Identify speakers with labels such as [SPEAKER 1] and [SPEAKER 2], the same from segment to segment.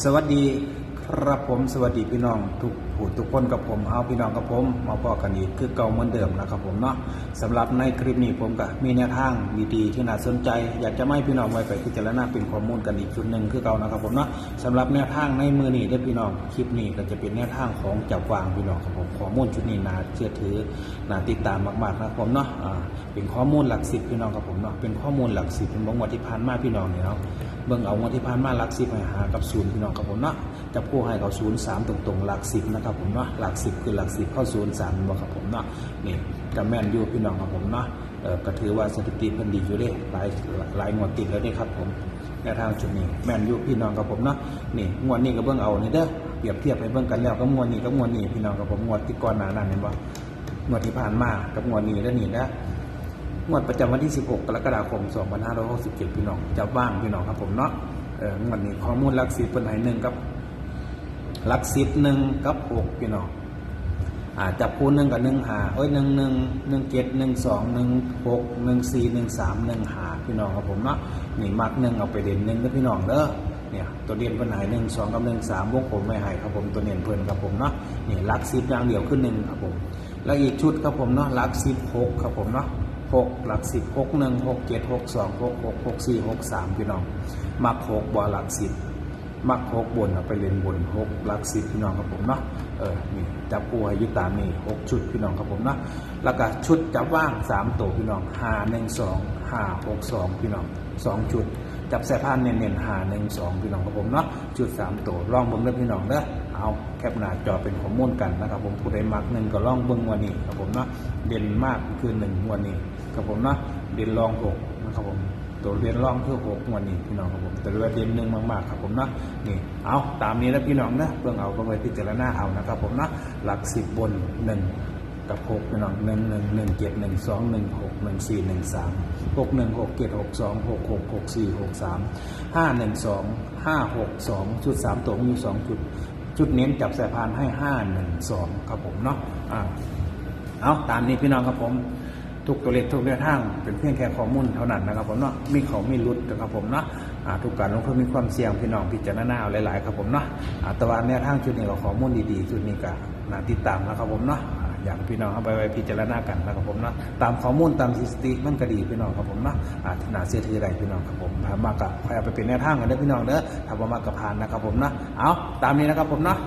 [SPEAKER 1] สวัสดี ครับผมสวัสดีพี่น้องทุกผู้ทุกคนกับผมเอาพี่น้องกับผม มาพอกันอีกคือเก่าเหมือนเดิมนะครับผมเนาะสำหรับในคลิปนี้ผมก็มีแนวทางดีๆที่น่าสนใจ อยากจะไม่พี่น้องไว้ไปพิจารณาเป็นข้อมูลกันอีกจุดหนึ่งคือเก่านะครับผมเนาะสำหรับแนวทางในมือนี้ได้พี่น้องคลิปนี้ก็จะเป็นแนวทางของจับวางพี่น้องครับผมข้อมูลชุดนี้น่าเชื่อถือน่าติดตามมากๆนะครับผมเนาะเป็นข้อมูลหลักสิบพี่น้องครับผมเนาะเป็นข้อมูลหลักสิบเป็นบางวันที่ผ่านมาพี่น้องเนี่ยเนาะเบิ่งเอางวดที่ผ่านมาหลักสิบให้หากับศูนย์พี่น้องครับผมเนาะจับคู่ให้เขาศูนย์สามตรงๆ หลักสิบนะครับผมเนาะหลักสิบคือหลักสิบเข้าศูนย์สามบ่ครับผมเนาะนี่กับแม่นอยู่พี่น้องครับผมเนาะเออก็ถือว่าสถิติเพิ่นดีอยู่เด้หลายหลายงวดติดแล้วเด้ครับผมแนทางจุดนี้แม่นอยู่พี่น้องครับผมเนาะนี่งวดนี้ก็เบิ่งเอานี่เด้อเปรียบเทียบไปเบิ่งกันแล้วก็งวดนี้กับงวดนี้พี่น้องครับผมงวดที่ก่อนหน้านั้นเห็นบ่งวดที่ผ่านมากับงวดนี้แล้วนี่นะงวดประจำวันที่ 16 กรกฎาคม 2567 พี่น้องจะว่างพี่น้องครับผมเนาะเอองวดนี้ข้อมูลลักสิบเป็นไหนหนึ่งกับ ลักสิบหนึ่งกับหกพี่น้องอาจับคู่หนึ่งกับหนึ่งหาเอ้ยหนึ่งหนึ่งหนึ่งเจ็ดหนึ่งสองหนึ่งหกหนึ่งสี่หนึ่งสามหนึ่งหาพี่น้องครับผมเนาะนี่มักหนึ่งเอาไปเด่นหนึ่งก็พี่น้องเด้อเนี่ยตัวเด่นเป็นไหนหนึ่งสองกับหนึ่งสามวงผมไม่ให้ครับผมตัวเด่นเพิ่นครับผมเนาะนี่หลักสิบอย่างเดียวขึ้นหนึ่งครับผม แล้วอีกชุดครับผมเนาะหลักสิบหกครับผมเนาะหกหลักสิบหกหนึ่งหกเจ็ดหกสองหกหกหกสี่หกสามพี่น้องมักหกบอหลักสิบ มักหกบนเอาไปเล่นบนหกหลักสิบพี่น้องครับผมเนาะเออนี่จับปูให้ยุตามนี่หกชุดพี่น้องครับผมเนาะแล้วก็ชุดจับว่างสามตัวพี่น้องห้าหนึ่งสองห้าหกสองพี่น้องสองชุดจับแส่พานเน้นๆหาหนึ่งสองพี่น้องครับผมเนาะจุดสามตัวลองเบิ้งเด้อพี่น้องเด้อเอาแคปหน้าจอเป็นข้อมูลกันนะครับผมผู้ใดมักหนึ่งก็ลองเบิ้งวันนี้ครับผมเนาะเด่นมากคือหนึ่งวันนี้ครับผมเนาะเด่นรองหกนะครับผม ตัวเรียนรองคือหกวันนี้พี่น้องครับผมแต่ว่าเด่นหนึ่งมากๆครับผมเนาะนี่เอาตามนี้แล้วพี่น้องนะเบิ่งเอาก็ไปพิจารณาเอานะครับผมเนาะหลักสิบบนหนึ่งกับหกพี่น้องหนึ่งหนึ่งหนึ่งเจ็ดหนึ่งสองหนึ่งหกหนึ่งสี่หนึ่งสามหกหนึ่งหกเจ็ดหกสองหกหกหกสี่หกสามห้าหนึ่งสองห้าหกสองชุดสามตัวมีสองจุดจุดเน้นจับสายพานให้ห้าหนึ่งสองครับผมเนาะอ่าเอาตามนี้พี่น้องครับผม ทุกตัวเลขทุกแนวทางเป็นเพียงแค่ข้อมูลเท่านั้นนะครับผมเนาะมีเขามีรุดนะครับผมเนาะทุกการลงทุนมีความเสี่ยงพี่น้องพิจารณาเอาหลายๆครับผมเนาะแตะวันแนวทางชุดนี้ก็ข้อมูลดีๆชุดนี้ก็น่าติดตามนะครับผมเนาะอ่าอยากพี่น้องเอาไปไว้พิจารณากันนะครับผมเนาะตามข้อมูลตามสถิติมันก็ดีพี่น้องครับผมเนาะอ่าน่าเชื่อถือได้พี่น้องครับผมถ้ามากกับพายาไปเป็นแนวทางกันเด้อพี่น้องเด้อถ้าบ่มากกับผ่านนะครับผมเนาะเอาตามนี้นะครับผมเนาะ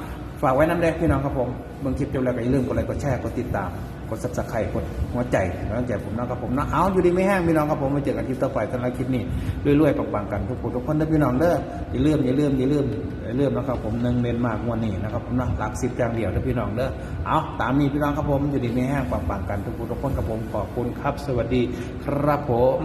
[SPEAKER 1] ฝากไว้น้ำแดงพี่น้องครับผมเบิ่งคลิปจบแล้วก็อย่าลืมกดไลค์กดแชร์กดติดตาม กดซับสไครต์กดหัวใจกำลังใจผมนะครับผมนะเอาอยู่ดีไม่แห้งพี่น้องครับผมมาเจอกันคลิปต่อไปสำหรับคลิปนี้เรวยๆปังๆกันทุกคนทุกคนเด้อพี่น้องเด้ออย่าลืมอย่าลืมอย่าลืมอย่าลืมนะครับผมหนึ่งเน้นมากวันนี้นะครับผมนะหลักสิบอย่างเดียวเด้อพี่น้องเด้อเอาตามนี้พี่น้องครับผมอยู่ดีไม่แห้งปังๆกันทุกคนทุกคนครับผมขอบคุณครับ สวัสดีครับผม